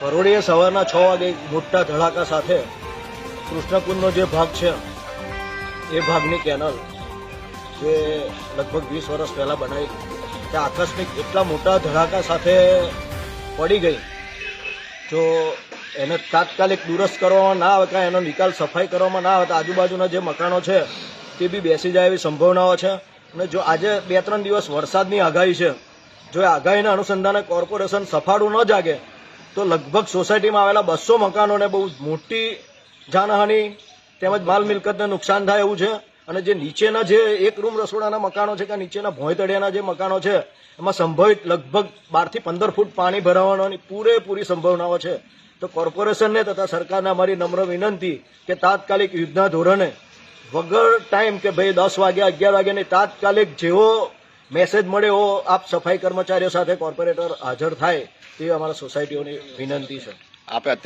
પરોળીએ સવારના છ વાગે મોટા ધડાકા સાથે કૃષ્ણકુંડનો જે ભાગ છે, એ ભાગની કેનલ જે લગભગ વીસ વર્ષ પહેલા બનાવી તે આકસ્મિક એટલા મોટા ધડાકા સાથે પડી ગઈ, જો એને તાત્કાલિક દુરસ્ત કરવામાં ના આવે એનો નિકાલ સફાઈ કરવામાં ના આવે, તો આજુબાજુના જે મકાનો છે, તે બી બેસી જાય એવી સંભાવનાઓ છે. અને જો આજે બે ત્રણ દિવસ વરસાદની આગાહી છે, જો એ આગાહીના અનુસંધાને કોર્પોરેશન સફાળું ન જાગે તો લગભગ સોસાયટીમાં આવેલા બસો મકાનોને બહુ મોટી જાનહાનિ તેમજ માલ મિલકતને નુકસાન થાય એવું છે. અને જે નીચેના જે એક રૂમ રસોડાના મકાનો છે કે નીચેના ભોંયતળિયાના જે મકાનો છે, એમાં સંભવિત લગભગ બારથી પંદર ફૂટ પાણી ભરાવાની પૂરેપૂરી સંભાવનાઓ છે. તો કોર્પોરેશનને તથા સરકારને અમારી નમ્ર વિનંતી કે તાત્કાલિક યુદ્ધના ધોરણે વગર ટાઈમ કે ભાઈ દસ વાગ્યા, અગિયાર વાગ્યાની તાત્કાલિક જેવો મેસેજ મળે એવો આપ સફાઈ કર્મચારીઓ સાથે કોર્પોરેટર હાજર થાય. તે અમારા સોસાયટીઓની વિનંતી છે. આપે